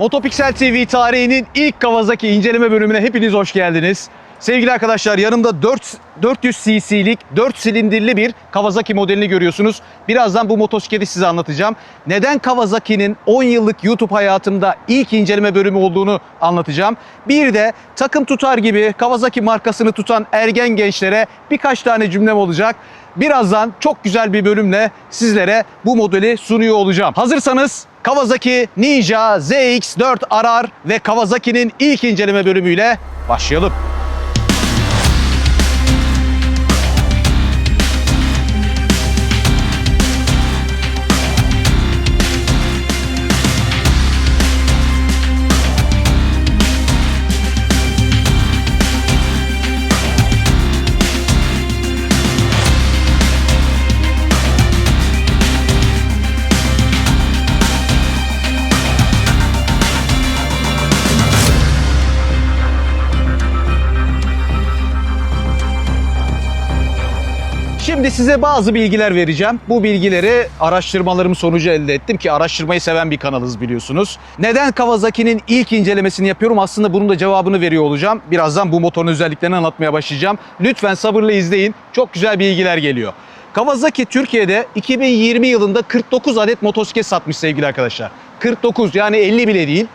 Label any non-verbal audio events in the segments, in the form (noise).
Motopixel TV tarihinin ilk Kawasaki inceleme bölümüne hepiniz hoş geldiniz. Sevgili arkadaşlar yanımda 4 400 cc'lik 4 silindirli bir Kawasaki modelini görüyorsunuz. Birazdan bu motosikleti size anlatacağım. Neden Kawasaki'nin 10 yıllık YouTube hayatımda ilk inceleme bölümü olduğunu anlatacağım. Bir de takım tutar gibi Kawasaki markasını tutan ergen gençlere birkaç tane cümlem olacak. Birazdan çok güzel bir bölümle sizlere bu modeli sunuyor olacağım. Hazırsanız Kawasaki Ninja ZX4 RR ve Kawasaki'nin ilk inceleme bölümüyle başlayalım. Şimdi size bazı bilgiler vereceğim. Bu bilgileri araştırmalarım sonucu elde ettim ki araştırmayı seven bir kanalız biliyorsunuz. Neden Kawasaki'nin ilk incelemesini yapıyorum? Aslında bunun da cevabını veriyor olacağım. Birazdan bu motorun özelliklerini anlatmaya başlayacağım. Lütfen sabırla izleyin. Çok güzel bilgiler geliyor. Kawasaki Türkiye'de 2020 yılında 49 adet motosiklet satmış sevgili arkadaşlar. 49 yani 50 bile değil.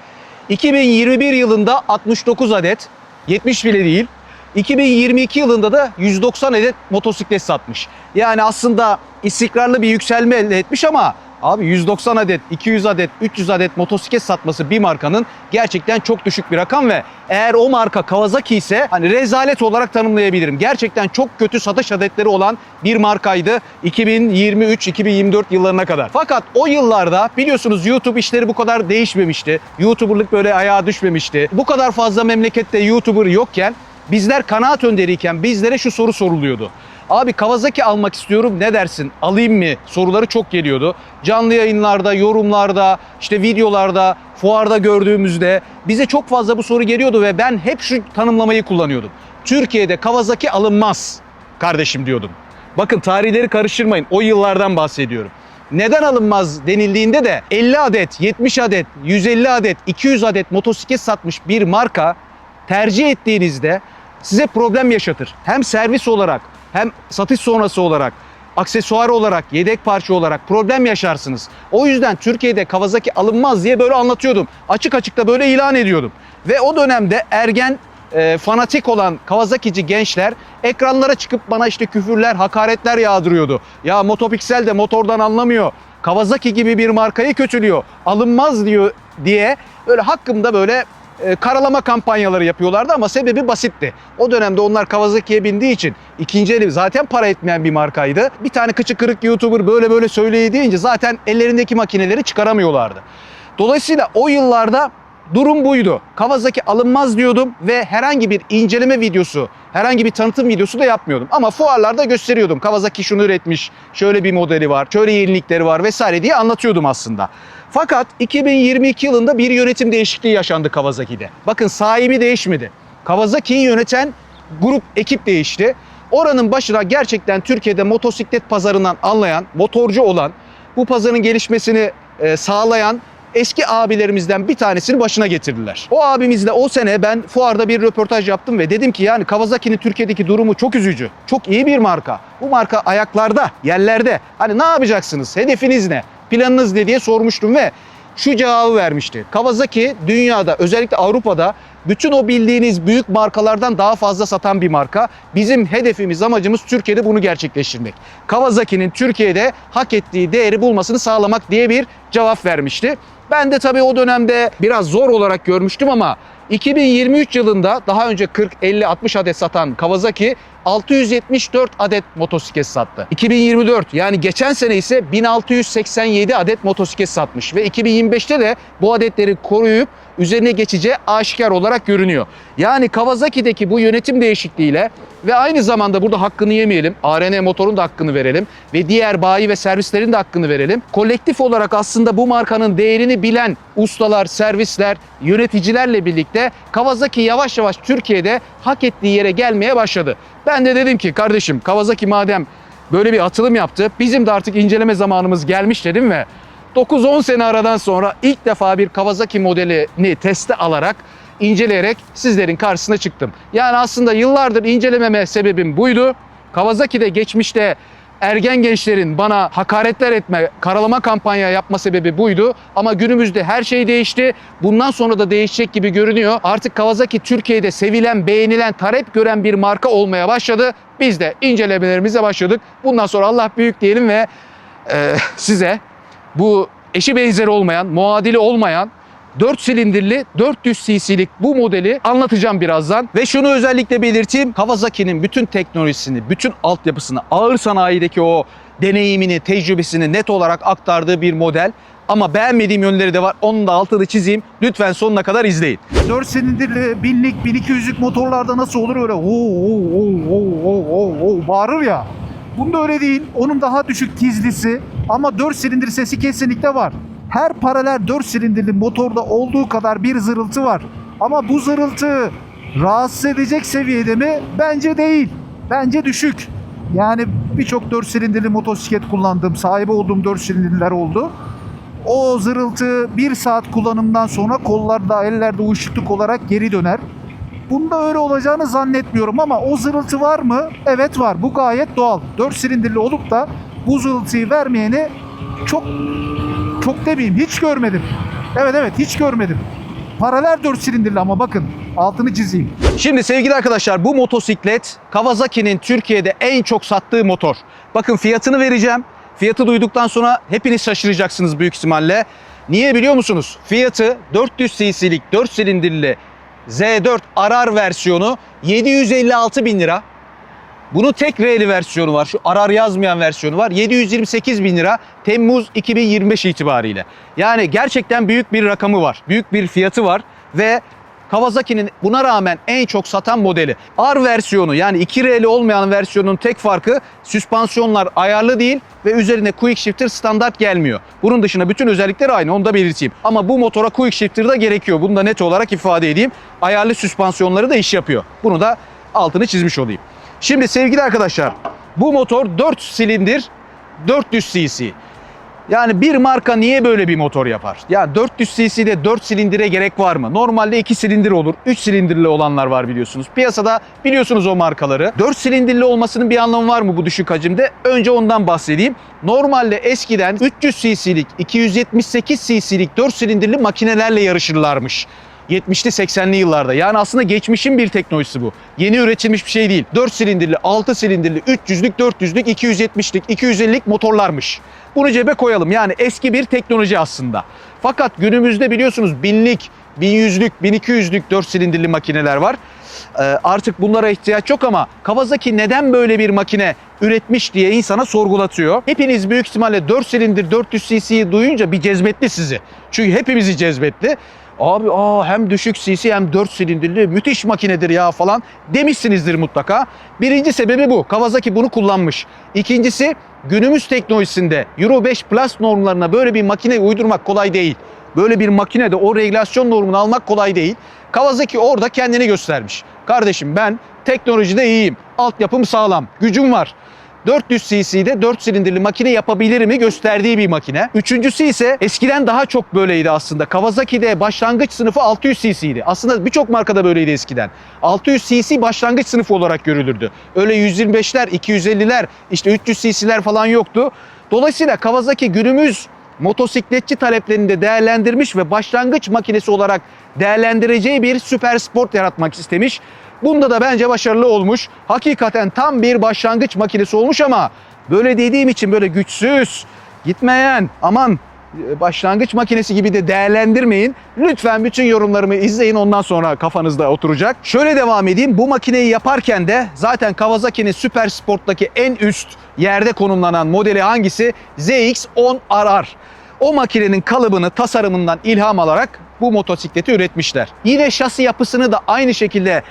2021 yılında 69 adet, 70 bile değil. 2022 yılında da 190 adet motosiklet satmış. Yani aslında istikrarlı bir yükselme elde etmiş ama abi 190 adet, 200 adet, 300 adet motosiklet satması bir markanın gerçekten çok düşük bir rakam ve eğer o marka Kawasaki ise hani rezalet olarak tanımlayabilirim. Gerçekten çok kötü satış adetleri olan bir markaydı 2023-2024 yıllarına kadar. Fakat o yıllarda biliyorsunuz YouTube işleri bu kadar değişmemişti. YouTuber'lık böyle ayağa düşmemişti. Bu kadar fazla memlekette YouTuber yokken Bizler kanaat önderiyken bizlere şu soru soruluyordu. Abi Kawasaki almak istiyorum ne dersin alayım mı soruları çok geliyordu. Canlı yayınlarda, yorumlarda, işte videolarda, fuarda gördüğümüzde bize çok fazla bu soru geliyordu ve ben hep şu tanımlamayı kullanıyordum. Türkiye'de Kawasaki alınmaz kardeşim diyordum. Bakın tarihleri karıştırmayın o yıllardan bahsediyorum. Neden alınmaz denildiğinde de 50 adet, 70 adet, 150 adet, 200 adet motosiklet satmış bir marka tercih ettiğinizde size problem yaşatır. Hem servis olarak hem satış sonrası olarak aksesuar olarak, yedek parça olarak problem yaşarsınız. O yüzden Türkiye'de Kawasaki alınmaz diye böyle anlatıyordum. Açık açık da böyle ilan ediyordum. Ve o dönemde ergen e, fanatik olan Kawasaki'ci gençler ekranlara çıkıp bana işte küfürler, hakaretler yağdırıyordu. Ya Motopixel de motordan anlamıyor. Kawasaki gibi bir markayı kötülüyor. Alınmaz diyor diye böyle hakkımda böyle e, karalama kampanyaları yapıyorlardı ama sebebi basitti. O dönemde onlar Kawasaki'ye bindiği için ikinci eli zaten para etmeyen bir markaydı. Bir tane kıçı kırık YouTuber böyle böyle söyleyi deyince zaten ellerindeki makineleri çıkaramıyorlardı. Dolayısıyla o yıllarda durum buydu. Kawasaki alınmaz diyordum ve herhangi bir inceleme videosu, herhangi bir tanıtım videosu da yapmıyordum. Ama fuarlarda gösteriyordum. Kawasaki şunu üretmiş, şöyle bir modeli var, şöyle yenilikleri var vesaire diye anlatıyordum aslında. Fakat 2022 yılında bir yönetim değişikliği yaşandı Kawasaki'de. Bakın sahibi değişmedi. Kawasaki'yi yöneten grup, ekip değişti. Oranın başına gerçekten Türkiye'de motosiklet pazarından anlayan, motorcu olan, bu pazarın gelişmesini e, sağlayan eski abilerimizden bir tanesini başına getirdiler. O abimizle o sene ben fuarda bir röportaj yaptım ve dedim ki yani Kawasaki'nin Türkiye'deki durumu çok üzücü. Çok iyi bir marka. Bu marka ayaklarda, yerlerde. Hani ne yapacaksınız? Hedefiniz ne? Planınız ne diye sormuştum ve şu cevabı vermişti. Kawasaki dünyada özellikle Avrupa'da bütün o bildiğiniz büyük markalardan daha fazla satan bir marka. Bizim hedefimiz, amacımız Türkiye'de bunu gerçekleştirmek. Kawasaki'nin Türkiye'de hak ettiği değeri bulmasını sağlamak diye bir cevap vermişti. Ben de tabii o dönemde biraz zor olarak görmüştüm ama 2023 yılında daha önce 40, 50, 60 adet satan Kawasaki 674 adet motosiklet sattı. 2024 yani geçen sene ise 1687 adet motosiklet satmış ve 2025'te de bu adetleri koruyup üzerine geçeceği aşikar olarak görünüyor. Yani Kawasaki'deki bu yönetim değişikliğiyle ve aynı zamanda burada hakkını yemeyelim. ARN motorun da hakkını verelim ve diğer bayi ve servislerin de hakkını verelim. Kolektif olarak aslında bu markanın değerini bilen ustalar, servisler, yöneticilerle birlikte Kawasaki yavaş yavaş Türkiye'de hak ettiği yere gelmeye başladı. Ben de dedim ki kardeşim Kawasaki madem böyle bir atılım yaptı bizim de artık inceleme zamanımız gelmiş dedim ve 9-10 sene aradan sonra ilk defa bir Kawasaki modelini teste alarak inceleyerek sizlerin karşısına çıktım. Yani aslında yıllardır incelememe sebebim buydu. Kawasaki'de geçmişte ergen gençlerin bana hakaretler etme, karalama kampanya yapma sebebi buydu. Ama günümüzde her şey değişti. Bundan sonra da değişecek gibi görünüyor. Artık Kawasaki Türkiye'de sevilen, beğenilen, talep gören bir marka olmaya başladı. Biz de incelemelerimize başladık. Bundan sonra Allah büyük diyelim ve e, size bu eşi benzeri olmayan, muadili olmayan 4 silindirli 400 cc'lik bu modeli anlatacağım birazdan. Ve şunu özellikle belirteyim. Kawasaki'nin bütün teknolojisini, bütün altyapısını, ağır sanayideki o deneyimini, tecrübesini net olarak aktardığı bir model. Ama beğenmediğim yönleri de var. Onun da altını çizeyim. Lütfen sonuna kadar izleyin. 4 silindirli 1000'lik 1200'lük motorlarda nasıl olur öyle oo, oo, oo, oo, oo, bağırır ya. Bunda öyle değil. Onun daha düşük tizlisi ama 4 silindir sesi kesinlikle var. Her paralel 4 silindirli motorda olduğu kadar bir zırıltı var. Ama bu zırıltı rahatsız edecek seviyede mi? Bence değil. Bence düşük. Yani birçok 4 silindirli motosiklet kullandım. Sahibi olduğum 4 silindirler oldu. O zırıltı bir saat kullanımdan sonra kollarda, ellerde uyuşukluk olarak geri döner. Bunda öyle olacağını zannetmiyorum ama o zırıltı var mı? Evet var. Bu gayet doğal. 4 silindirli olup da bu zırıltıyı vermeyeni çok çok demeyeyim hiç görmedim. Evet evet hiç görmedim. Paralel 4 silindirli ama bakın altını çizeyim. Şimdi sevgili arkadaşlar bu motosiklet Kawasaki'nin Türkiye'de en çok sattığı motor. Bakın fiyatını vereceğim. Fiyatı duyduktan sonra hepiniz şaşıracaksınız büyük ihtimalle. Niye biliyor musunuz? Fiyatı 400 cc'lik 4 silindirli Z4 Arar versiyonu 756 bin lira. Bunun tek R'li versiyonu var. Şu arar yazmayan versiyonu var. 728 bin lira Temmuz 2025 itibariyle. Yani gerçekten büyük bir rakamı var. Büyük bir fiyatı var ve Kawasaki'nin buna rağmen en çok satan modeli. R versiyonu yani 2 R'li olmayan versiyonun tek farkı süspansiyonlar ayarlı değil ve üzerine quick shifter standart gelmiyor. Bunun dışında bütün özellikleri aynı onu da belirteyim. Ama bu motora quick shifter da gerekiyor. Bunu da net olarak ifade edeyim. Ayarlı süspansiyonları da iş yapıyor. Bunu da altını çizmiş olayım. Şimdi sevgili arkadaşlar bu motor 4 silindir 400 cc. Yani bir marka niye böyle bir motor yapar? Ya 400 cc'de 4 silindire gerek var mı? Normalde 2 silindir olur. 3 silindirli olanlar var biliyorsunuz. Piyasada biliyorsunuz o markaları. 4 silindirli olmasının bir anlamı var mı bu düşük hacimde? Önce ondan bahsedeyim. Normalde eskiden 300 cc'lik, 278 cc'lik 4 silindirli makinelerle yarışırlarmış. 70'li 80'li yıllarda. Yani aslında geçmişin bir teknolojisi bu. Yeni üretilmiş bir şey değil. 4 silindirli, 6 silindirli, 300'lük, 400'lük, 270'lik, 250'lik motorlarmış. Bunu cebe koyalım. Yani eski bir teknoloji aslında. Fakat günümüzde biliyorsunuz 1000'lik, 1100'lük, 1200'lük 4 silindirli makineler var. Ee, artık bunlara ihtiyaç yok ama Kawasaki neden böyle bir makine üretmiş diye insana sorgulatıyor. Hepiniz büyük ihtimalle 4 silindir 400 cc'yi duyunca bir cezbetti sizi. Çünkü hepimizi cezbetti. Abi aa hem düşük cc hem 4 silindirli müthiş makinedir ya falan demişsinizdir mutlaka. Birinci sebebi bu. Kawasaki bunu kullanmış. İkincisi günümüz teknolojisinde Euro 5 Plus normlarına böyle bir makine uydurmak kolay değil. Böyle bir makinede o regülasyon normunu almak kolay değil. Kawasaki orada kendini göstermiş. Kardeşim ben teknolojide iyiyim. Altyapım sağlam. Gücüm var. 400 cc'de 4 silindirli makine yapabilir mi gösterdiği bir makine. Üçüncüsü ise eskiden daha çok böyleydi aslında. Kawasaki'de başlangıç sınıfı 600 cc'ydi. Aslında birçok markada böyleydi eskiden. 600 cc başlangıç sınıfı olarak görülürdü. Öyle 125'ler, 250'ler, işte 300 cc'ler falan yoktu. Dolayısıyla Kawasaki günümüz motosikletçi taleplerini de değerlendirmiş ve başlangıç makinesi olarak değerlendireceği bir süper sport yaratmak istemiş. Bunda da bence başarılı olmuş. Hakikaten tam bir başlangıç makinesi olmuş ama böyle dediğim için böyle güçsüz, gitmeyen, aman başlangıç makinesi gibi de değerlendirmeyin. Lütfen bütün yorumlarımı izleyin ondan sonra kafanızda oturacak. Şöyle devam edeyim. Bu makineyi yaparken de zaten Kawasaki'nin Super Sport'taki en üst yerde konumlanan modeli hangisi? ZX-10RR. O makinenin kalıbını, tasarımından ilham alarak bu motosikleti üretmişler. Yine şasi yapısını da aynı şekilde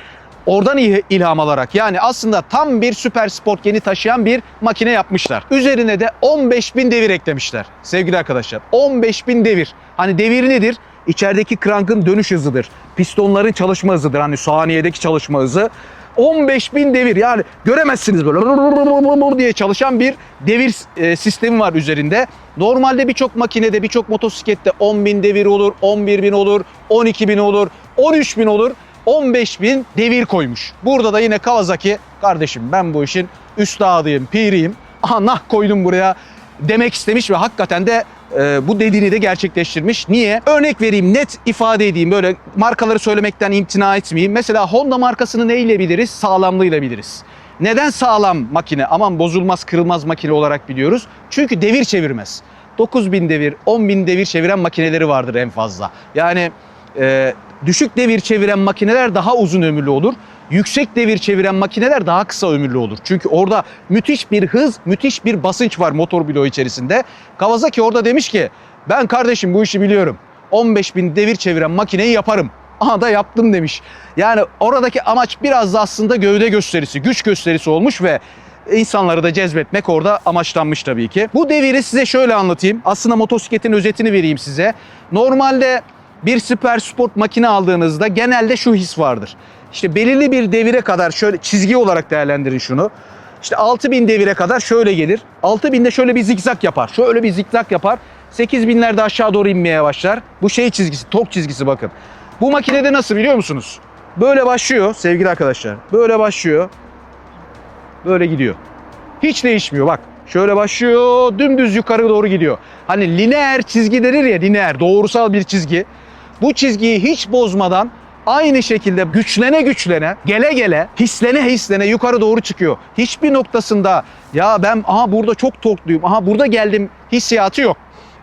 oradan il- ilham alarak yani aslında tam bir süper sport geni taşıyan bir makine yapmışlar. Üzerine de 15.000 devir eklemişler sevgili arkadaşlar. 15.000 devir. Hani devir nedir? İçerideki krankın dönüş hızıdır. Pistonların çalışma hızıdır. Hani saniyedeki çalışma hızı. 15.000 devir yani göremezsiniz böyle diye çalışan bir devir e, sistemi var üzerinde. Normalde birçok makinede birçok motosiklette 10.000 devir olur, 11.000 olur, 12.000 olur, 13.000 olur. 15.000 devir koymuş. Burada da yine Kawasaki kardeşim ben bu işin üstadıyım, piriyim. Aha nah koydum buraya demek istemiş ve hakikaten de e, bu dediğini de gerçekleştirmiş. Niye? Örnek vereyim, net ifade edeyim. Böyle markaları söylemekten imtina etmeyeyim. Mesela Honda markasını neyle biliriz? Sağlamlığıyla biliriz. Neden sağlam makine? Aman bozulmaz, kırılmaz makine olarak biliyoruz. Çünkü devir çevirmez. 9000 devir, 10.000 devir çeviren makineleri vardır en fazla. Yani e, düşük devir çeviren makineler daha uzun ömürlü olur. Yüksek devir çeviren makineler daha kısa ömürlü olur. Çünkü orada müthiş bir hız, müthiş bir basınç var motor bloğu içerisinde. Kawasaki orada demiş ki ben kardeşim bu işi biliyorum. 15.000 devir çeviren makineyi yaparım. (laughs) Aha da yaptım demiş. Yani oradaki amaç biraz da aslında gövde gösterisi, güç gösterisi olmuş ve insanları da cezbetmek orada amaçlanmış tabii ki. Bu deviri size şöyle anlatayım. Aslında motosikletin özetini vereyim size. Normalde bir süper sport makine aldığınızda genelde şu his vardır. İşte belirli bir devire kadar şöyle çizgi olarak değerlendirin şunu. İşte 6000 devire kadar şöyle gelir. 6000'de şöyle bir zikzak yapar. Şöyle bir zikzak yapar. 8000'lerde aşağı doğru inmeye başlar. Bu şey çizgisi, tok çizgisi bakın. Bu makinede nasıl biliyor musunuz? Böyle başlıyor sevgili arkadaşlar. Böyle başlıyor. Böyle gidiyor. Hiç değişmiyor bak. Şöyle başlıyor, dümdüz yukarı doğru gidiyor. Hani lineer çizgi denir ya, lineer, doğrusal bir çizgi. Bu çizgiyi hiç bozmadan aynı şekilde güçlene güçlene, gele gele, hislene hislene yukarı doğru çıkıyor. Hiçbir noktasında ya ben aha burada çok torkluyum, aha burada geldim hissiyatı yok.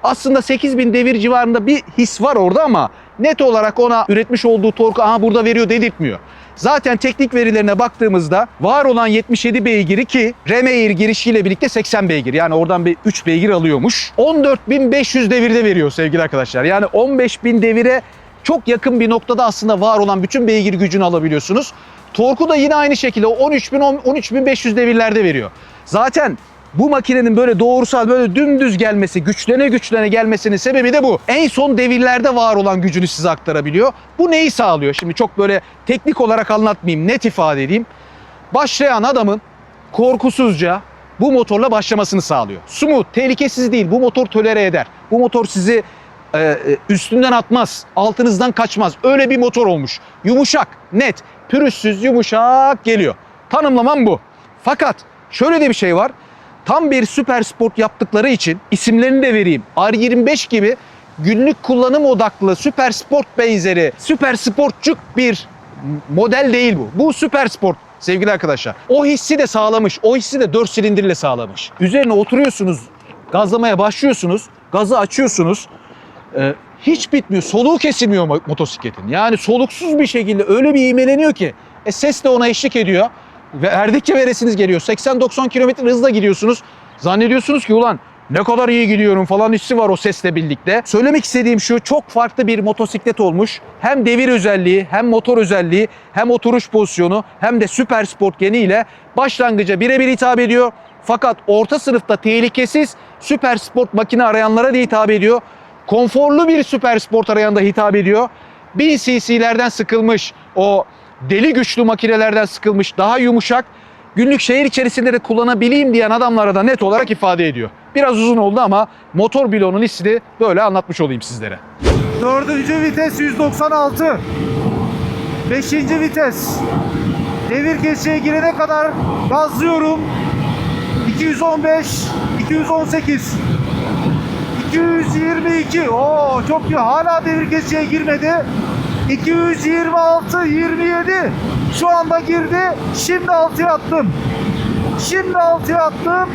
Aslında 8000 devir civarında bir his var orada ama net olarak ona üretmiş olduğu torku aha burada veriyor dedirtmiyor. Zaten teknik verilerine baktığımızda var olan 77 beygiri ki Remeir girişiyle birlikte 80 beygir. Yani oradan bir 3 beygir alıyormuş. 14.500 devirde veriyor sevgili arkadaşlar. Yani 15.000 devire çok yakın bir noktada aslında var olan bütün beygir gücünü alabiliyorsunuz. Torku da yine aynı şekilde 13.000 13.500 devirlerde veriyor. Zaten bu makinenin böyle doğrusal böyle dümdüz gelmesi, güçlene güçlene gelmesinin sebebi de bu. En son devirlerde var olan gücünü size aktarabiliyor. Bu neyi sağlıyor? Şimdi çok böyle teknik olarak anlatmayayım, net ifade edeyim. Başlayan adamın korkusuzca bu motorla başlamasını sağlıyor. Smooth, tehlikesiz değil. Bu motor tolere eder. Bu motor sizi e, e, üstünden atmaz, altınızdan kaçmaz. Öyle bir motor olmuş. Yumuşak, net, pürüzsüz, yumuşak geliyor. Tanımlamam bu. Fakat şöyle de bir şey var. Tam bir süper sport yaptıkları için isimlerini de vereyim. R25 gibi günlük kullanım odaklı süper sport benzeri, süper sportçuk bir model değil bu. Bu süper sport sevgili arkadaşlar. O hissi de sağlamış. O hissi de 4 silindirle sağlamış. Üzerine oturuyorsunuz, gazlamaya başlıyorsunuz, gazı açıyorsunuz. Ee, hiç bitmiyor. Soluğu kesilmiyor mo- motosikletin. Yani soluksuz bir şekilde öyle bir iğmeleniyor ki. E ses de ona eşlik ediyor. Ve erdikçe veresiniz geliyor. 80-90 km hızla gidiyorsunuz. Zannediyorsunuz ki ulan ne kadar iyi gidiyorum falan hissi var o sesle birlikte. Söylemek istediğim şu çok farklı bir motosiklet olmuş. Hem devir özelliği hem motor özelliği hem oturuş pozisyonu hem de süper sport geniyle başlangıca birebir hitap ediyor. Fakat orta sınıfta tehlikesiz süper sport makine arayanlara da hitap ediyor. Konforlu bir süper sport arayan da hitap ediyor. 1000 cc'lerden sıkılmış o deli güçlü makinelerden sıkılmış daha yumuşak günlük şehir içerisinde de kullanabileyim diyen adamlara da net olarak ifade ediyor. Biraz uzun oldu ama motor bloğunun hissini böyle anlatmış olayım sizlere. Dördüncü vites 196. Beşinci vites. Devir geçişe girene kadar gazlıyorum. 215, 218, 222. Oo çok iyi. Hala devir geçişe girmedi. 226, 27. Şu anda girdi. Şimdi 6'ya attım. Şimdi 6'ya attım.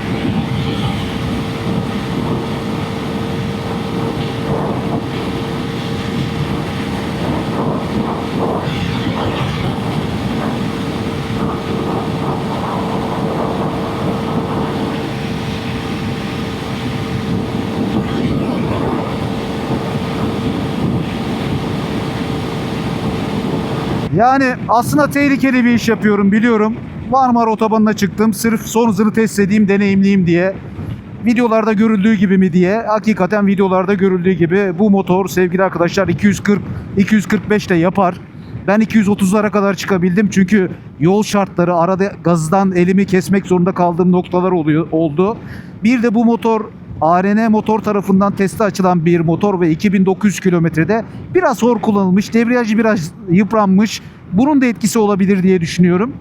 Yani aslında tehlikeli bir iş yapıyorum biliyorum. Marmara Otobanı'na çıktım. Sırf son hızını test edeyim, deneyimleyeyim diye. Videolarda görüldüğü gibi mi diye. Hakikaten videolarda görüldüğü gibi bu motor sevgili arkadaşlar 240 245 de yapar. Ben 230'lara kadar çıkabildim çünkü yol şartları arada gazdan elimi kesmek zorunda kaldığım noktalar oluyor oldu. Bir de bu motor ARN motor tarafından teste açılan bir motor ve 2900 kilometrede biraz hor kullanılmış, debriyajı biraz yıpranmış. Bunun da etkisi olabilir diye düşünüyorum.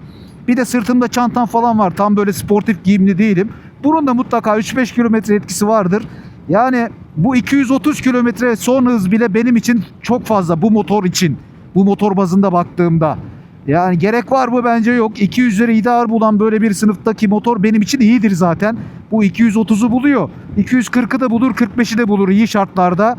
Bir de sırtımda çantam falan var. Tam böyle sportif giyimli değilim. Bunun da mutlaka 3-5 kilometre etkisi vardır. Yani bu 230 kilometre son hız bile benim için çok fazla bu motor için. Bu motor bazında baktığımda. Yani gerek var mı bence yok. 200'leri ideal bulan böyle bir sınıftaki motor benim için iyidir zaten. Bu 230'u buluyor. 240'ı da bulur, 45'i de bulur iyi şartlarda.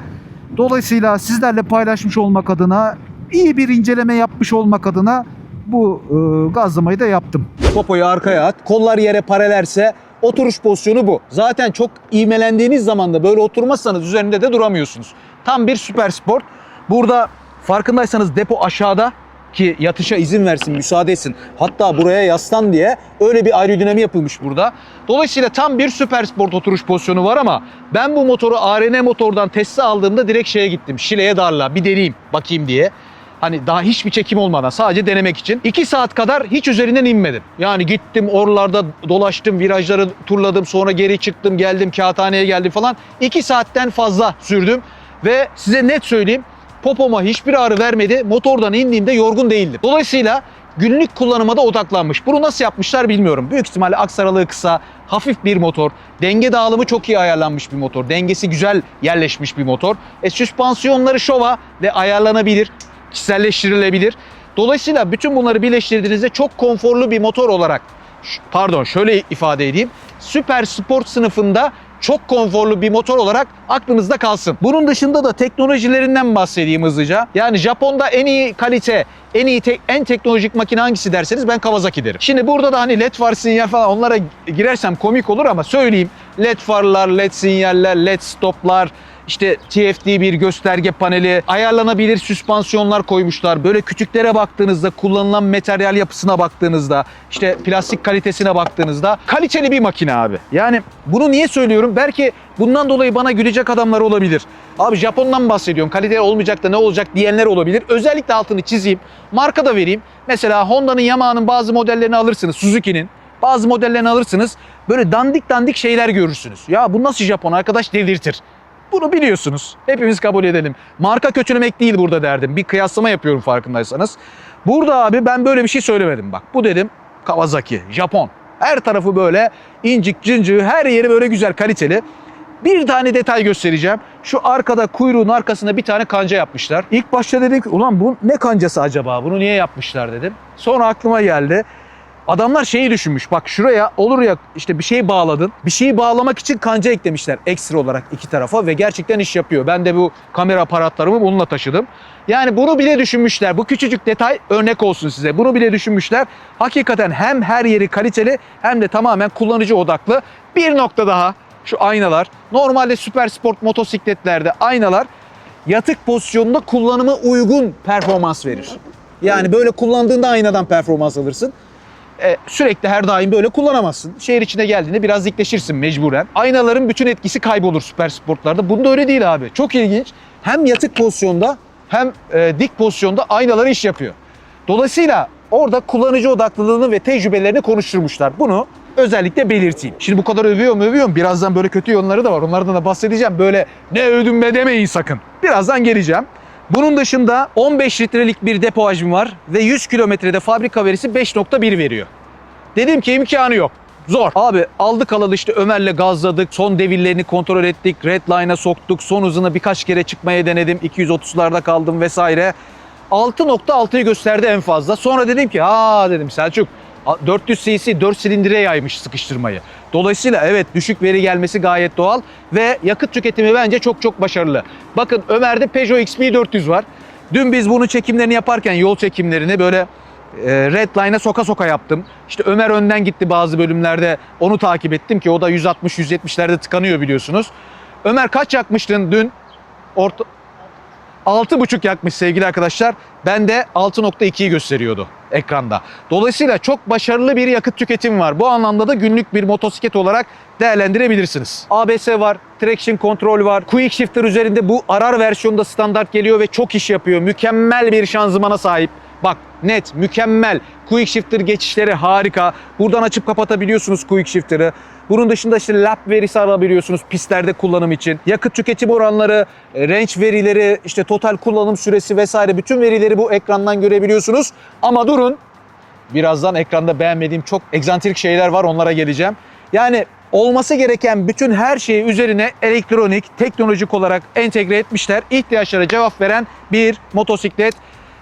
Dolayısıyla sizlerle paylaşmış olmak adına, iyi bir inceleme yapmış olmak adına bu e, gazlamayı da yaptım. Popoyu arkaya at. Kollar yere paralelse oturuş pozisyonu bu. Zaten çok ivmelendiğiniz zaman da böyle oturmazsanız üzerinde de duramıyorsunuz. Tam bir süper sport. Burada farkındaysanız depo aşağıda ki yatışa izin versin, müsaade etsin. Hatta buraya yaslan diye öyle bir aerodinami yapılmış burada. Dolayısıyla tam bir süper sport oturuş pozisyonu var ama ben bu motoru ARN motordan testi aldığımda direkt şeye gittim. Şile'ye darla bir deneyeyim bakayım diye. Hani daha hiçbir çekim olmadan sadece denemek için. 2 saat kadar hiç üzerinden inmedim. Yani gittim oralarda dolaştım, virajları turladım, sonra geri çıktım, geldim kağıthaneye geldim falan. 2 saatten fazla sürdüm ve size net söyleyeyim popoma hiçbir ağrı vermedi. Motordan indiğimde yorgun değildim. Dolayısıyla günlük kullanıma da odaklanmış. Bunu nasıl yapmışlar bilmiyorum. Büyük ihtimalle aksaralığı kısa, hafif bir motor. Denge dağılımı çok iyi ayarlanmış bir motor. Dengesi güzel yerleşmiş bir motor. E, süspansiyonları şova ve ayarlanabilir, kişiselleştirilebilir. Dolayısıyla bütün bunları birleştirdiğinizde çok konforlu bir motor olarak, pardon şöyle ifade edeyim. Süper sport sınıfında çok konforlu bir motor olarak aklınızda kalsın. Bunun dışında da teknolojilerinden bahsedeyim hızlıca. Yani Japon'da en iyi kalite, en iyi tek- en teknolojik makine hangisi derseniz ben Kawasaki derim. Şimdi burada da hani led far sinyal falan onlara girersem komik olur ama söyleyeyim. Led farlar, led sinyaller, led stoplar, işte TFT bir gösterge paneli, ayarlanabilir süspansiyonlar koymuşlar. Böyle küçüklere baktığınızda, kullanılan materyal yapısına baktığınızda, işte plastik kalitesine baktığınızda kaliteli bir makine abi. Yani bunu niye söylüyorum? Belki bundan dolayı bana gülecek adamlar olabilir. Abi Japon'dan bahsediyorum. Kaliteli olmayacak da ne olacak diyenler olabilir. Özellikle altını çizeyim. Marka da vereyim. Mesela Honda'nın, Yamaha'nın bazı modellerini alırsınız. Suzuki'nin. Bazı modellerini alırsınız. Böyle dandik dandik şeyler görürsünüz. Ya bu nasıl Japon arkadaş delirtir. Bunu biliyorsunuz. Hepimiz kabul edelim. Marka kötülemek değil burada derdim. Bir kıyaslama yapıyorum farkındaysanız. Burada abi ben böyle bir şey söylemedim bak. Bu dedim Kawasaki, Japon. Her tarafı böyle incik cincik, her yeri böyle güzel kaliteli. Bir tane detay göstereceğim. Şu arkada kuyruğun arkasında bir tane kanca yapmışlar. İlk başta dedim ki ulan bu ne kancası acaba? Bunu niye yapmışlar dedim. Sonra aklıma geldi. Adamlar şeyi düşünmüş. Bak şuraya olur ya işte bir şey bağladın. Bir şeyi bağlamak için kanca eklemişler ekstra olarak iki tarafa ve gerçekten iş yapıyor. Ben de bu kamera aparatlarımı bununla taşıdım. Yani bunu bile düşünmüşler. Bu küçücük detay örnek olsun size. Bunu bile düşünmüşler. Hakikaten hem her yeri kaliteli hem de tamamen kullanıcı odaklı. Bir nokta daha şu aynalar. Normalde süper sport motosikletlerde aynalar yatık pozisyonunda kullanıma uygun performans verir. Yani böyle kullandığında aynadan performans alırsın. E, sürekli her daim böyle kullanamazsın. Şehir içine geldiğinde biraz dikleşirsin mecburen. Aynaların bütün etkisi kaybolur süper sportlarda. Bunda öyle değil abi. Çok ilginç. Hem yatık pozisyonda hem e, dik pozisyonda aynalar iş yapıyor. Dolayısıyla orada kullanıcı odaklılığını ve tecrübelerini konuşturmuşlar. Bunu özellikle belirteyim. Şimdi bu kadar övüyorum övüyorum. Birazdan böyle kötü yönleri de var. Onlardan da bahsedeceğim. Böyle ne övdüm be demeyin sakın. Birazdan geleceğim. Bunun dışında 15 litrelik bir depo hacmi var ve 100 kilometrede fabrika verisi 5.1 veriyor. Dedim ki imkanı yok. Zor. Abi aldık alalı işte Ömer'le gazladık. Son devirlerini kontrol ettik. Redline'a soktuk. Son hızına birkaç kere çıkmaya denedim. 230'larda kaldım vesaire. 6.6'yı gösterdi en fazla. Sonra dedim ki ha dedim Selçuk 400 cc 4 silindire yaymış sıkıştırmayı. Dolayısıyla evet düşük veri gelmesi gayet doğal ve yakıt tüketimi bence çok çok başarılı. Bakın Ömer'de Peugeot XP400 var. Dün biz bunun çekimlerini yaparken yol çekimlerini böyle e, Redline'a soka soka yaptım. İşte Ömer önden gitti bazı bölümlerde onu takip ettim ki o da 160-170'lerde tıkanıyor biliyorsunuz. Ömer kaç yakmıştın dün? Orta, 6.5 yakmış sevgili arkadaşlar. Ben de 6.2'yi gösteriyordu ekranda. Dolayısıyla çok başarılı bir yakıt tüketimi var. Bu anlamda da günlük bir motosiklet olarak değerlendirebilirsiniz. ABS var, traction control var. Quick shifter üzerinde bu arar versiyonda standart geliyor ve çok iş yapıyor. Mükemmel bir şanzımana sahip. Bak net, mükemmel. Quick shifter geçişleri harika. Buradan açıp kapatabiliyorsunuz quick shifter'ı. Bunun dışında işte lap verisi alabiliyorsunuz pistlerde kullanım için. Yakıt tüketim oranları, e, range verileri, işte total kullanım süresi vesaire bütün verileri bu ekrandan görebiliyorsunuz. Ama durun Birazdan ekranda beğenmediğim çok egzantrik şeyler var onlara geleceğim. Yani olması gereken bütün her şeyi üzerine elektronik, teknolojik olarak entegre etmişler. İhtiyaçlara cevap veren bir motosiklet.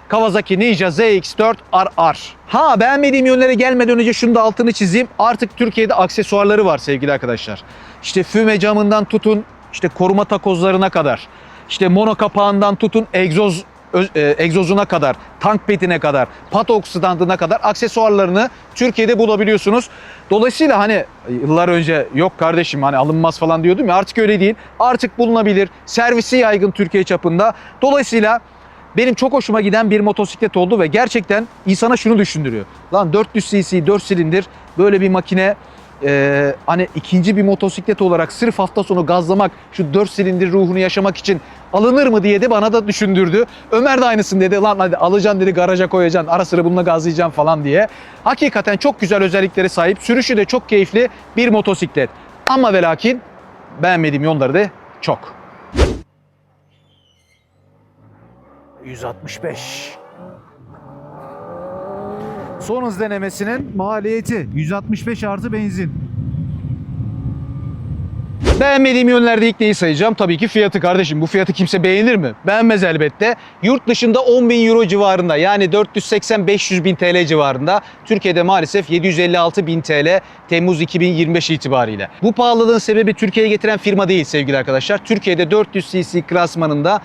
Kawasaki Ninja ZX4 RR. Ha beğenmediğim yönlere gelmeden önce şunu da altını çizeyim. Artık Türkiye'de aksesuarları var sevgili arkadaşlar. İşte füme camından tutun, işte koruma takozlarına kadar. İşte mono kapağından tutun egzoz e, egzozuna kadar, tank pedine kadar, patok standına kadar aksesuarlarını Türkiye'de bulabiliyorsunuz. Dolayısıyla hani yıllar önce yok kardeşim hani alınmaz falan diyordum ya artık öyle değil. Artık bulunabilir. Servisi yaygın Türkiye çapında. Dolayısıyla benim çok hoşuma giden bir motosiklet oldu ve gerçekten insana şunu düşündürüyor. Lan 400 cc 4 silindir böyle bir makine e, hani ikinci bir motosiklet olarak sırf hafta sonu gazlamak, şu 4 silindir ruhunu yaşamak için alınır mı diye de bana da düşündürdü. Ömer de aynısını dedi. Lan hadi alacaksın dedi garaja koyacaksın. Ara sıra bununla gazlayacaksın falan diye. Hakikaten çok güzel özelliklere sahip. Sürüşü de çok keyifli bir motosiklet. Ama ve lakin beğenmediğim yolları da çok. 165. Son hız denemesinin maliyeti 165 artı benzin. Beğenmediğim yönlerde ilk neyi sayacağım? Tabii ki fiyatı kardeşim. Bu fiyatı kimse beğenir mi? Beğenmez elbette. Yurt dışında 10 bin euro civarında yani 480-500 bin TL civarında. Türkiye'de maalesef 756 bin TL Temmuz 2025 itibariyle. Bu pahalılığın sebebi Türkiye'ye getiren firma değil sevgili arkadaşlar. Türkiye'de 400 cc klasmanında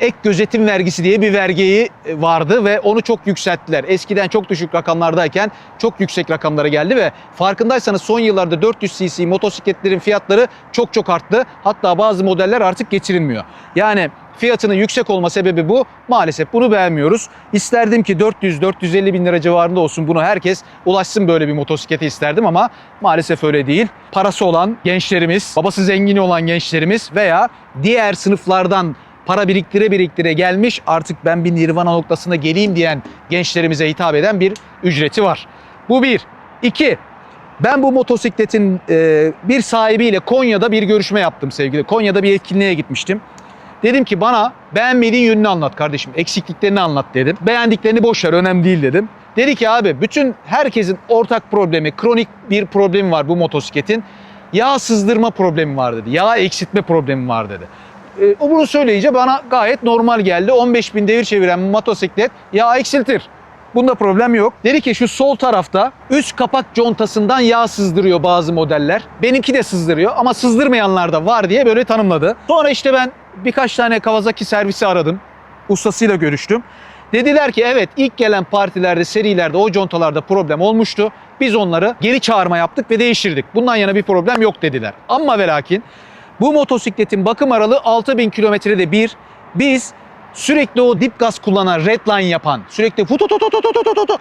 ek gözetim vergisi diye bir vergiyi e, vardı ve onu çok yükselttiler. Eskiden çok düşük rakamlardayken çok yüksek rakamlara geldi ve farkındaysanız son yıllarda 400 cc motosikletlerin fiyatları çok çok arttı. Hatta bazı modeller artık geçirilmiyor. Yani fiyatının yüksek olma sebebi bu. Maalesef bunu beğenmiyoruz. İsterdim ki 400-450 bin lira civarında olsun bunu herkes ulaşsın böyle bir motosiklete isterdim ama maalesef öyle değil. Parası olan gençlerimiz, babası zengini olan gençlerimiz veya diğer sınıflardan para biriktire biriktire gelmiş artık ben bir nirvana noktasına geleyim diyen gençlerimize hitap eden bir ücreti var. Bu bir. İki, ben bu motosikletin e, bir sahibiyle Konya'da bir görüşme yaptım sevgili. Konya'da bir etkinliğe gitmiştim. Dedim ki bana beğenmediğin yönünü anlat kardeşim. Eksikliklerini anlat dedim. Beğendiklerini boş ver önemli değil dedim. Dedi ki abi bütün herkesin ortak problemi, kronik bir problemi var bu motosikletin. Yağ sızdırma problemi var dedi. Yağ eksiltme problemi var dedi. E, bunu söyleyince bana gayet normal geldi. 15 bin devir çeviren motosiklet yağ eksiltir. Bunda problem yok. Dedi ki şu sol tarafta üst kapak contasından yağ sızdırıyor bazı modeller. Benimki de sızdırıyor ama sızdırmayanlar da var diye böyle tanımladı. Sonra işte ben birkaç tane Kawasaki servisi aradım. Ustasıyla görüştüm. Dediler ki evet ilk gelen partilerde, serilerde o contalarda problem olmuştu. Biz onları geri çağırma yaptık ve değiştirdik. Bundan yana bir problem yok dediler. Ama ve lakin bu motosikletin bakım aralığı 6000 kilometrede bir. Biz sürekli o dip gaz kullanan redline yapan, sürekli futututututututu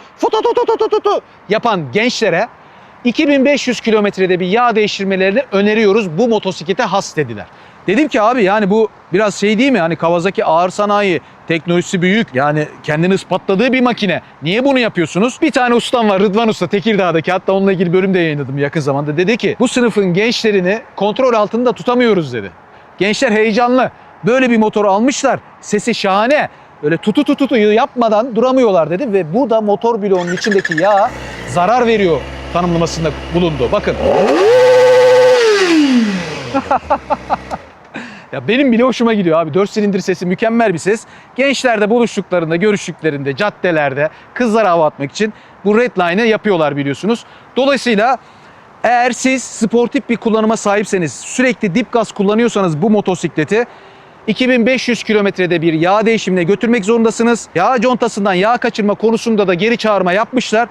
yapan gençlere 2500 kilometrede bir yağ değiştirmelerini öneriyoruz. Bu motosiklete has dediler. Dedim ki abi yani bu biraz şey değil mi? Hani Kawasaki ağır sanayi, teknolojisi büyük. Yani kendini ispatladığı bir makine. Niye bunu yapıyorsunuz? Bir tane ustam var Rıdvan Usta Tekirdağ'daki. Hatta onunla ilgili bölüm de yayınladım yakın zamanda. Dedi ki bu sınıfın gençlerini kontrol altında tutamıyoruz dedi. Gençler heyecanlı. Böyle bir motor almışlar. Sesi şahane. Öyle tutu tutu tutu yapmadan duramıyorlar dedi ve bu da motor bloğunun içindeki yağ zarar veriyor tanımlamasında bulundu. Bakın. (laughs) Ya benim bile hoşuma gidiyor abi. 4 silindir sesi mükemmel bir ses. Gençlerde buluştuklarında, görüştüklerinde, caddelerde kızlara hava atmak için bu redline'ı yapıyorlar biliyorsunuz. Dolayısıyla eğer siz sportif bir kullanıma sahipseniz, sürekli dip gaz kullanıyorsanız bu motosikleti 2500 kilometrede bir yağ değişimine götürmek zorundasınız. Yağ contasından yağ kaçırma konusunda da geri çağırma yapmışlar.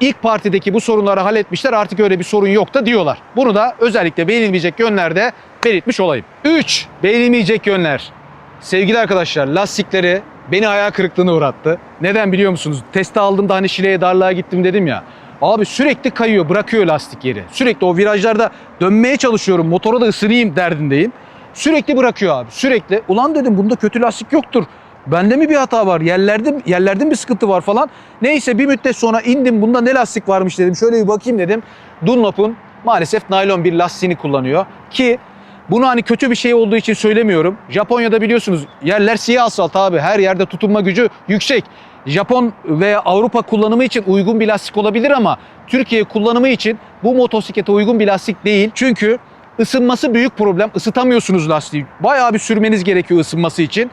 İlk partideki bu sorunları halletmişler artık öyle bir sorun yok da diyorlar. Bunu da özellikle beğenilmeyecek yönlerde belirtmiş olayım. 3. Beğenilmeyecek yönler. Sevgili arkadaşlar lastikleri beni hayal kırıklığına uğrattı. Neden biliyor musunuz? Testi aldığımda hani Şile'ye darlığa gittim dedim ya. Abi sürekli kayıyor, bırakıyor lastik yeri. Sürekli o virajlarda dönmeye çalışıyorum, motora da ısınayım derdindeyim. Sürekli bırakıyor abi, sürekli. Ulan dedim bunda kötü lastik yoktur. Bende mi bir hata var? Yerlerde, yerlerde bir sıkıntı var falan. Neyse bir müddet sonra indim. Bunda ne lastik varmış dedim. Şöyle bir bakayım dedim. Dunlop'un maalesef naylon bir lastiğini kullanıyor. Ki bunu hani kötü bir şey olduğu için söylemiyorum. Japonya'da biliyorsunuz yerler siyah asfalt abi. Her yerde tutunma gücü yüksek. Japon veya Avrupa kullanımı için uygun bir lastik olabilir ama Türkiye kullanımı için bu motosiklete uygun bir lastik değil. Çünkü ısınması büyük problem. Isıtamıyorsunuz lastiği. Bayağı bir sürmeniz gerekiyor ısınması için.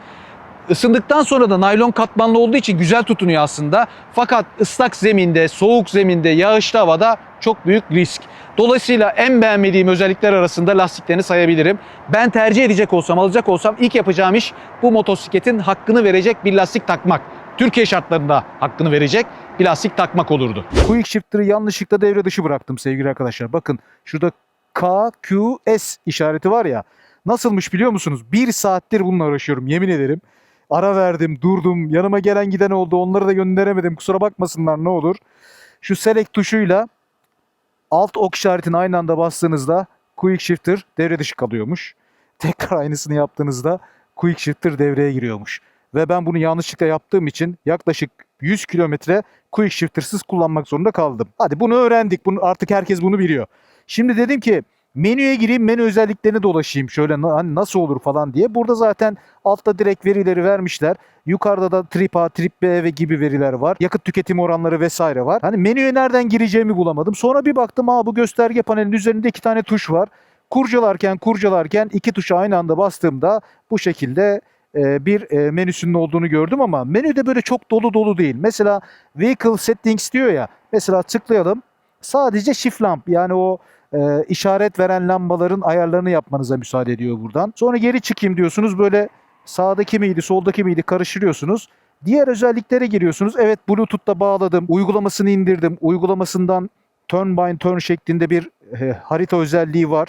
Isındıktan sonra da naylon katmanlı olduğu için güzel tutunuyor aslında. Fakat ıslak zeminde, soğuk zeminde, yağışlı havada çok büyük risk. Dolayısıyla en beğenmediğim özellikler arasında lastiklerini sayabilirim. Ben tercih edecek olsam, alacak olsam ilk yapacağım iş bu motosikletin hakkını verecek bir lastik takmak. Türkiye şartlarında hakkını verecek bir lastik takmak olurdu. Quick Shifter'ı yanlışlıkla devre dışı bıraktım sevgili arkadaşlar. Bakın şurada KQS işareti var ya. Nasılmış biliyor musunuz? Bir saattir bununla uğraşıyorum yemin ederim. Ara verdim, durdum. Yanıma gelen giden oldu. Onları da gönderemedim. Kusura bakmasınlar ne olur. Şu select tuşuyla alt ok işaretini aynı anda bastığınızda Quick Shifter devre dışı kalıyormuş. (laughs) Tekrar aynısını yaptığınızda Quick Shifter devreye giriyormuş. Ve ben bunu yanlışlıkla yaptığım için yaklaşık 100 kilometre Quick Shifter'sız kullanmak zorunda kaldım. Hadi bunu öğrendik. Bunu, artık herkes bunu biliyor. Şimdi dedim ki menüye gireyim, menü özelliklerini dolaşayım. Şöyle hani nasıl olur falan diye. Burada zaten altta direkt verileri vermişler. Yukarıda da trip A, trip B ve gibi veriler var. Yakıt tüketim oranları vesaire var. Hani menüye nereden gireceğimi bulamadım. Sonra bir baktım aa bu gösterge panelinin üzerinde iki tane tuş var. Kurcalarken kurcalarken iki tuşa aynı anda bastığımda bu şekilde e, bir e, menüsünün olduğunu gördüm ama menüde böyle çok dolu dolu değil. Mesela Vehicle Settings diyor ya. Mesela tıklayalım. Sadece shift lamp yani o e, işaret veren lambaların ayarlarını yapmanıza müsaade ediyor buradan. Sonra geri çıkayım diyorsunuz. Böyle sağdaki miydi, soldaki miydi karıştırıyorsunuz. Diğer özelliklere giriyorsunuz. Evet Bluetooth'ta bağladım. Uygulamasını indirdim. Uygulamasından turn by turn şeklinde bir e, harita özelliği var.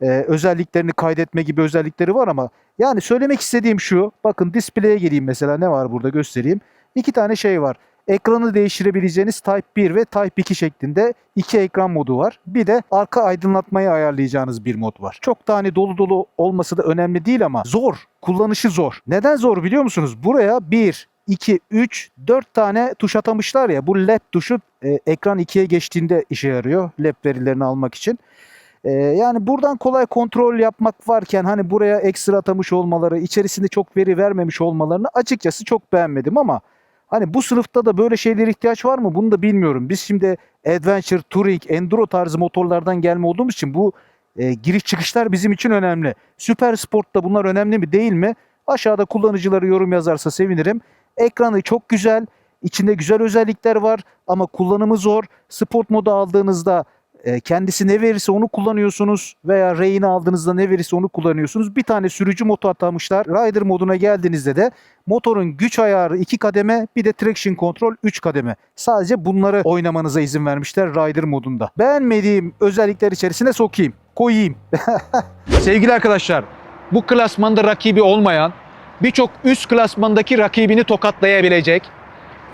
E, özelliklerini kaydetme gibi özellikleri var ama yani söylemek istediğim şu. Bakın display'e geleyim mesela ne var burada göstereyim. İki tane şey var. Ekranı değiştirebileceğiniz Type 1 ve Type 2 şeklinde iki ekran modu var. Bir de arka aydınlatmayı ayarlayacağınız bir mod var. Çok da hani dolu dolu olması da önemli değil ama zor. Kullanışı zor. Neden zor biliyor musunuz? Buraya 1, 2, 3, 4 tane tuş atamışlar ya. Bu LED tuşu e, ekran 2'ye geçtiğinde işe yarıyor. LED verilerini almak için. Ee, yani buradan kolay kontrol yapmak varken hani buraya ekstra atamış olmaları, içerisinde çok veri vermemiş olmalarını açıkçası çok beğenmedim ama hani bu sınıfta da böyle şeylere ihtiyaç var mı bunu da bilmiyorum. Biz şimdi Adventure, Touring, Enduro tarzı motorlardan gelme olduğumuz için bu e, giriş çıkışlar bizim için önemli. Süper Sport'ta bunlar önemli mi değil mi? Aşağıda kullanıcıları yorum yazarsa sevinirim. Ekranı çok güzel, içinde güzel özellikler var ama kullanımı zor. Sport modu aldığınızda e, kendisi ne verirse onu kullanıyorsunuz veya Ray'ini aldığınızda ne verirse onu kullanıyorsunuz. Bir tane sürücü modu atamışlar. Rider moduna geldiğinizde de motorun güç ayarı 2 kademe bir de traction control 3 kademe. Sadece bunları oynamanıza izin vermişler Rider modunda. Beğenmediğim özellikler içerisine sokayım, koyayım. (laughs) Sevgili arkadaşlar, bu klasmanda rakibi olmayan, birçok üst klasmandaki rakibini tokatlayabilecek,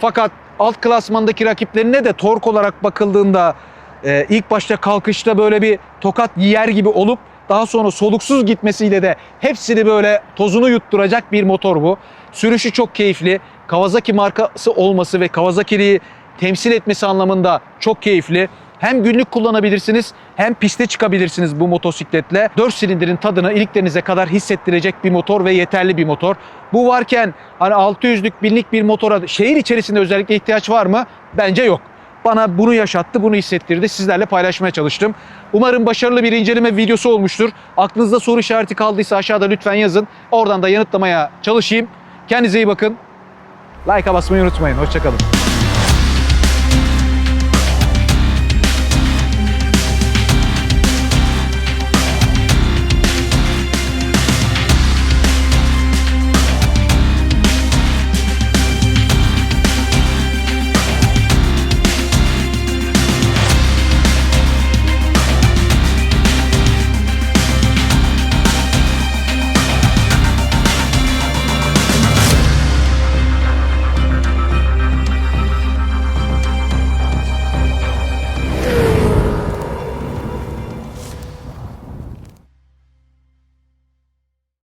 fakat alt klasmandaki rakiplerine de tork olarak bakıldığında e, ilk başta kalkışta böyle bir tokat yer gibi olup daha sonra soluksuz gitmesiyle de hepsini böyle tozunu yutturacak bir motor bu. Sürüşü çok keyifli. Kawasaki markası olması ve Kawasaki'yi temsil etmesi anlamında çok keyifli. Hem günlük kullanabilirsiniz hem piste çıkabilirsiniz bu motosikletle. 4 silindirin tadını iliklerinize kadar hissettirecek bir motor ve yeterli bir motor. Bu varken hani 600'lük binlik bir motora şehir içerisinde özellikle ihtiyaç var mı? Bence yok. Bana bunu yaşattı, bunu hissettirdi. Sizlerle paylaşmaya çalıştım. Umarım başarılı bir inceleme videosu olmuştur. Aklınızda soru işareti kaldıysa aşağıda lütfen yazın. Oradan da yanıtlamaya çalışayım. Kendinize iyi bakın. Like'a basmayı unutmayın. Hoşçakalın.